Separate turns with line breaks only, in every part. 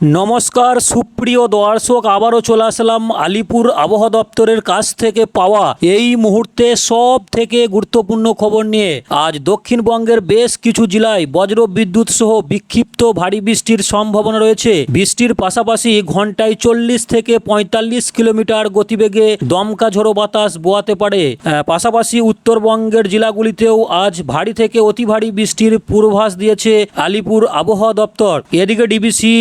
নমস্কার, সুপ্রিয় দর্শক, আবারও চলে আসলাম আলিপুর আবহাওয়া দপ্তরের কাছ থেকে পাওয়া এই মুহূর্তে সব থেকে গুরুত্বপূর্ণ খবর নিয়ে। আজ দক্ষিণবঙ্গের বেশ কিছু জেলায় বজ্র বিদ্যুৎ সহ বিক্ষিপ্ত ভারী বৃষ্টির সম্ভাবনা রয়েছে। বৃষ্টির পাশাপাশি ঘন্টায় চল্লিশ থেকে পঁয়তাল্লিশ কিলোমিটার গতিবেগে দমকা ঝোড়ো বাতাস বোয়াতে পারে। পাশাপাশি উত্তরবঙ্গের জেলাগুলিতেও আজ ভারী থেকে অতি ভারী বৃষ্টির পূর্বাভাস দিয়েছে আলিপুর আবহাওয়া দপ্তর। এদিকে ডিবিসি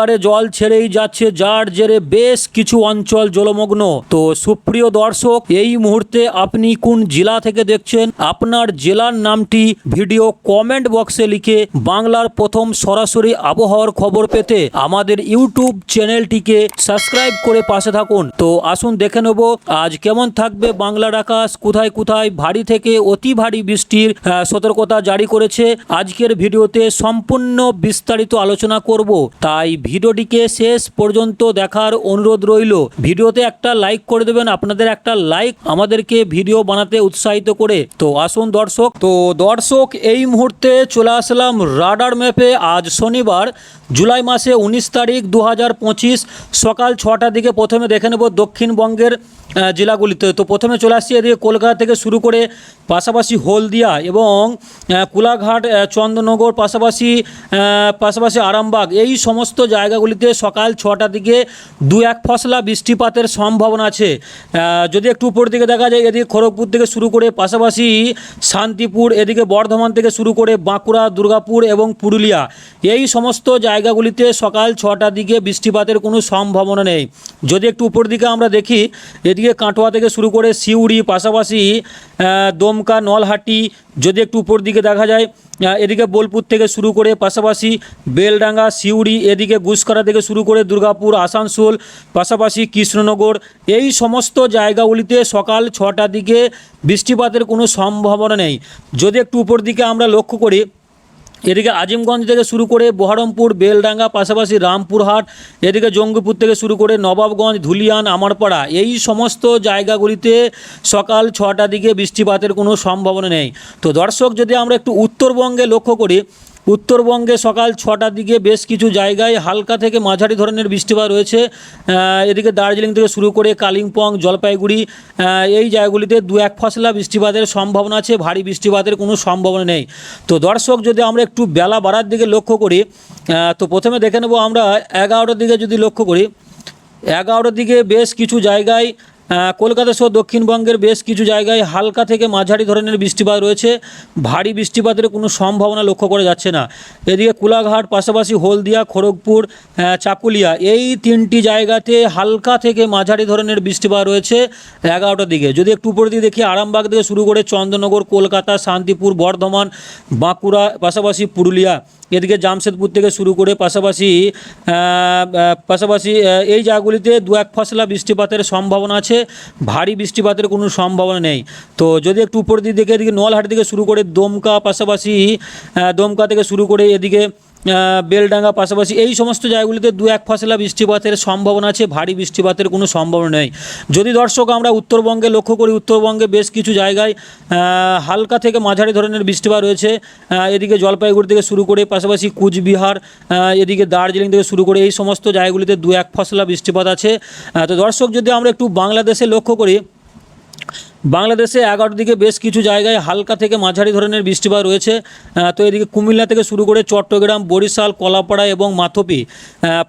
নাগারে জল ছেড়েই যাচ্ছে যার জেরে বেশ কিছু অঞ্চল জলমগ্ন। তো সুপ্রিয় দর্শক, এই মুহূর্তে আপনি কোন জেলা থেকে দেখছেন? আপনার জেলার নামটি ভিডিও কমেন্ট বক্সে লিখে বাংলার প্রথম সরাসরি আবহাওয়ার খবর পেতে আমাদের ইউটিউব চ্যানেলটিকে সাবস্ক্রাইব করে পাশে থাকুন। তো আসুন দেখে নেব, আজ কেমন থাকবে বাংলার আকাশ, কোথায় কোথায় ভারী থেকে অতি ভারী বৃষ্টির সতর্কতা জারি করেছে। আজকের ভিডিওতে সম্পূর্ণ বিস্তারিত আলোচনা করব, তাই ভিডিওটিকে শেষ পর্যন্ত দেখার অনুরোধ রইল। ভিডিওতে একটা লাইক করে দেবেন, আপনাদের একটা লাইক আমাদেরকে ভিডিও বানাতে উৎসাহিত করে। তো আসুন দর্শক, তো দর্শক, এই মুহূর্তে চলে আসলাম রাডার ম্যাপে। আজ শনিবার, জুলাই মাসে উনিশ তারিখ দু হাজার পঁচিশ, সকাল ছটার দিকে প্রথমে দেখে নেব দক্ষিণবঙ্গের জেলাগুলিতে। তো প্রথমে চলে আসছি এদিকে কলকাতা থেকে শুরু করে পাশাপাশি হলদিয়া এবং কোলাঘাট আহ, চন্দননগর পাশাপাশি পাশাপাশি আরামবাগ। এই সমস্ত জায়গাগুলিতে সকাল ছটা দিকে দু এক ফসলা বৃষ্টিপাতের সম্ভাবনা আছে। যদি একটু উপর দিকে দেখা যায় এদিকে খড়গপুর থেকে শুরু করে পাশাপাশি শান্তিপুর এদিকে বর্ধমান থেকে শুরু করে বাঁকুড়া দুর্গাপুর এবং পুরুলিয়া। এই সমস্ত জায়গাগুলিতে সকাল ছটার দিকে বৃষ্টিপাতের কোনো সম্ভাবনা নেই। যদি একটু উপর দিকে আমরা দেখি এদিকে কাটোয়া থেকে শুরু করে সিউড়ি, পাশাপাশি দমকা, নলহাটি, যদি একটু উপর দিকে দেখা যায় এদিকে বোলপুর থেকে শুরু করে, পাশাপাশি বেলডাঙ্গা, সিউড়ি, এদিকে গুসকরা থেকে শুরু করে দুর্গাপুর, আসানসোল, পাশাপাশি কৃষ্ণনগর, এই সমস্ত জায়গাগুলিতে সকাল ছটার দিকে বৃষ্টিপাতের কোনো সম্ভাবনা নেই। যদি একটু উপর দিকে আমরা লক্ষ্য করি এদিকে আজিমগঞ্জ থেকে শুরু করে বহরমপুর, বেলডাঙ্গা, পাশাপাশি রামপুরহাট, এদিকে জঙ্গিপুর থেকে শুরু করে নবাবগঞ্জ, ধুলিয়ান, আমারপাড়া, এই সমস্ত জায়গাগুলিতে সকাল ছটা দিকে বৃষ্টিপাতের কোনো সম্ভাবনা নেই। তো দর্শক, যদি আমরা একটু উত্তরবঙ্গে লক্ষ্য করি উত্তরবঙ্গে সকাল ছটার দিকে বেশ কিছু জায়গায় হালকা থেকে মাঝারি ধরনের বৃষ্টিপাত রয়েছে। এদিকে দার্জিলিং থেকে শুরু করে কালিম্পং, জলপাইগুড়ি এই জায়গাগুলিতে দু এক ফসলা বৃষ্টিপাতের সম্ভাবনা আছে, ভারী বৃষ্টিপাতের কোনো সম্ভাবনা নেই। তো দর্শক, যদি আমরা একটু বেলা বাড়ার দিকে লক্ষ্য করি তো প্রথমে দেখে নেব আমরা এগারোটার দিকে যদি লক্ষ্য করি, এগারোটার দিকে বেশ কিছু জায়গায় কলকাতা সহ দক্ষিণবঙ্গের বেশ কিছু জায়গায় হালকা থেকে মাঝারি ধরনের বৃষ্টিপাত রয়েছে। ভারী বৃষ্টিপাতের কোনো সম্ভাবনা লক্ষ্য করা যাচ্ছে না। এদিকে কুলাঘাট, পাশাপাশি হলদিয়া, খড়গপুর চাকুলিয়া এই তিনটি জায়গাতে হালকা থেকে মাঝারি ধরনের বৃষ্টিপাত রয়েছে এগারোটার দিকে। যদি একটু উপর দিকে দেখি, আরামবাগ থেকে শুরু করে চন্দ্রনগর, কলকাতা, শান্তিপুর, বর্ধমান, বাঁকুড়া, পাশাপাশি পুরুলিয়া। এদিকে জামশেদপুর থেকে শুরু করে পাশাপাশি পাশাপাশি এই জায়গাগুলিতে দু এক ফসলা বৃষ্টিপাতের সম্ভাবনা আছে। ভারী বৃষ্টিপাতের কোনো সম্ভাবনা নেই। তো যদি একটু উপর দিকে, এদিকে নোয়ালহাট থেকে শুরু করে দমকা পাশাপাশি দমকা থেকে শুরু করে এদিকে বেলডাঙ্গা পাশাপাশি এই সমস্ত জায়গাগুলিতে দু এক ফসলা বৃষ্টিপাতের সম্ভাবনা আছে, ভারী বৃষ্টিপাতের কোনো সম্ভাবনা নেই। যদি দর্শক আমরা উত্তরবঙ্গে লক্ষ্য করি, উত্তরবঙ্গে বেশ কিছু জায়গায় হালকা থেকে মাঝারি ধরনের বৃষ্টিপাত রয়েছে। এদিকে জলপাইগুড়ি থেকে শুরু করে পাশাপাশি কুচবিহার এদিকে দার্জিলিং থেকে শুরু করে এই সমস্ত জায়গাগুলিতে দু এক ফসলা বৃষ্টিপাত আছে। তো দর্শক যদি আমরা একটু বাংলাদেশে লক্ষ্য করি বাংলাদেশে এগারোর দিকে বেশ কিছু জায়গায় হালকা থেকে মাঝারি ধরনের বৃষ্টিপাত রয়েছে। তো এদিকে কুমিল্লা থেকে শুরু করে চট্টগ্রাম, বরিশাল, কলাপাড়া এবং মাথপি।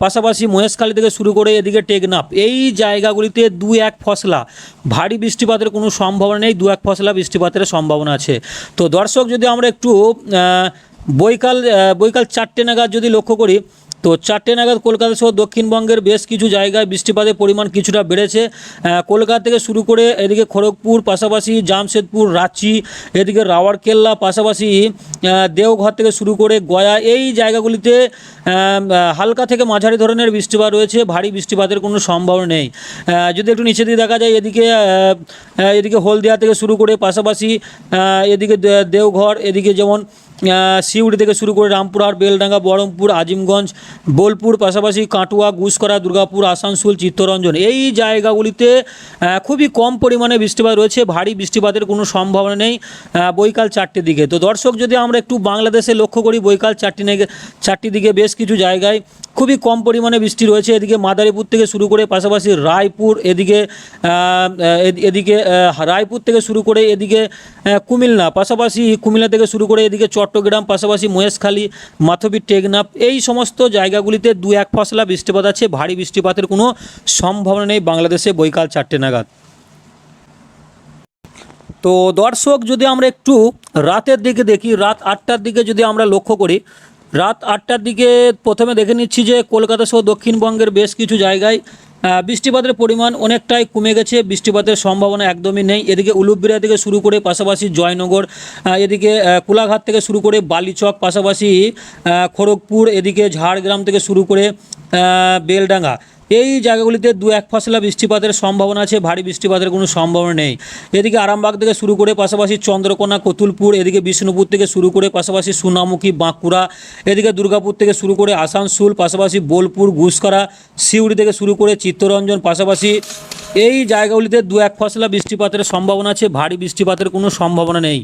পাশাপাশি মহেশখালী থেকে শুরু করে এদিকে টেকনাফ। এই জায়গাগুলিতে দু এক ফসলা। ভারী বৃষ্টিপাতের কোনো সম্ভাবনা নেই দু এক ফসলা বৃষ্টিপাতের সম্ভাবনা আছে। তো দর্শক, যদি আমরা একটু বৈকাল বৈকাল চারটে নাগাদ যদি লক্ষ্য করি তো চারটে নাগাদ কলকাতা সহ দক্ষিণবঙ্গের বেশ কিছু জায়গায় বৃষ্টিপাতের পরিমাণ কিছুটা বেড়েছে। কলকাতা থেকে শুরু করে এদিকে খড়গপুর, পাশাপাশি জামশেদপুর, রাঁচি, এদিকে রাওয়ারকেল্লা, পাশাপাশি দেওঘর থেকে শুরু করে গয়া এই জায়গাগুলিতে হালকা থেকে মাঝারি ধরনের বৃষ্টিপাত রয়েছে। ভারী বৃষ্টিপাতের কোনো সম্ভাবনা নেই। যদি একটু নিচে দিয়ে দেখা যায়, এদিকে এদিকে হলদিয়া থেকে শুরু করে পাশাপাশি এদিকে দেওঘর, এদিকে যেমন সিউড়ি থেকে শুরু করে রামপুরহাট, বেলডাঙ্গা, বহরমপুর, আজিমগঞ্জ, বোলপুর, পাশাপাশি কাটুয়া, গুসকরা, দুর্গাপুর, আসানসোল, চিত্তরঞ্জন। এই জায়গাগুলিতে খুবই কম পরিমাণে বৃষ্টিপাত রয়েছে, ভারী বৃষ্টিপাতের কোনো সম্ভাবনা নেই বৈকাল চারটে দিকে। তো দর্শক, যদি আমরা একটু বাংলাদেশে লক্ষ্য করি, বৈকাল চারটি চারটি দিকে বেশ কিছু জায়গায় খুবই কম পরিমাণে বৃষ্টি রয়েছে। এদিকে মাদারীপুর থেকে শুরু করে পাশাপাশি রায়পুর এদিকে এদিকে রায়পুর থেকে শুরু করে এদিকে কুমিল্লা, পাশাপাশি কুমিল্লা থেকে শুরু করে এদিকে চট্টগ্রাম, পাশাপাশি মহেশখালী মাথবি টেকনাফ এই সমস্ত জায়গাগুলিতে দু এক ফসলা বৃষ্টিপাত আছে। ভারী বৃষ্টিপাতের কোনো সম্ভাবনা নেই বাংলাদেশে বৈকাল চারটে নাগাদ। তো দর্শক, যদি আমরা একটু রাতের দিকে দেখি, রাত আটটার দিকে যদি আমরা লক্ষ্য করি রাত আটটার দিকে প্রথমে দেখে নিচ্ছি যে কলকাতা সহ দক্ষিণবঙ্গের বেশ কিছু জায়গায় বৃষ্টিপাতের পরিমাণ অনেকটাই কমে গেছে। বৃষ্টিপাতের সম্ভাবনা একদমই নেই। এদিকে উলুবিরা থেকে শুরু করে পাশাপাশি জয়নগর এদিকে কোলাঘাট থেকে শুরু করে বালিচক, পাশাপাশি খড়গপুর, এদিকে ঝাড়গ্রাম থেকে শুরু করে বেলডাঙ্গা। এই জায়গাগুলিতে দু এক ফসলা বৃষ্টিপাতের সম্ভাবনা আছে, ভারী বৃষ্টিপাতের কোনো সম্ভাবনা নেই। এদিকে আরামবাগ থেকে শুরু করে পাশাপাশি চন্দ্রকোনা, কতুলপুর, এদিকে বিষ্ণুপুর থেকে শুরু করে পাশাপাশি সোনামুখী বাঁকুড়া, এদিকে দুর্গাপুর থেকে শুরু করে আসানসোল, পাশাপাশি বোলপুর ঘুষকরা সিউড়ি থেকে শুরু করে চিত্তরঞ্জন, পাশাপাশি এই জায়গাগুলিতে দু এক ফসলা বৃষ্টিপাতের সম্ভাবনা আছে, ভারী বৃষ্টিপাতের কোনো সম্ভাবনা নেই।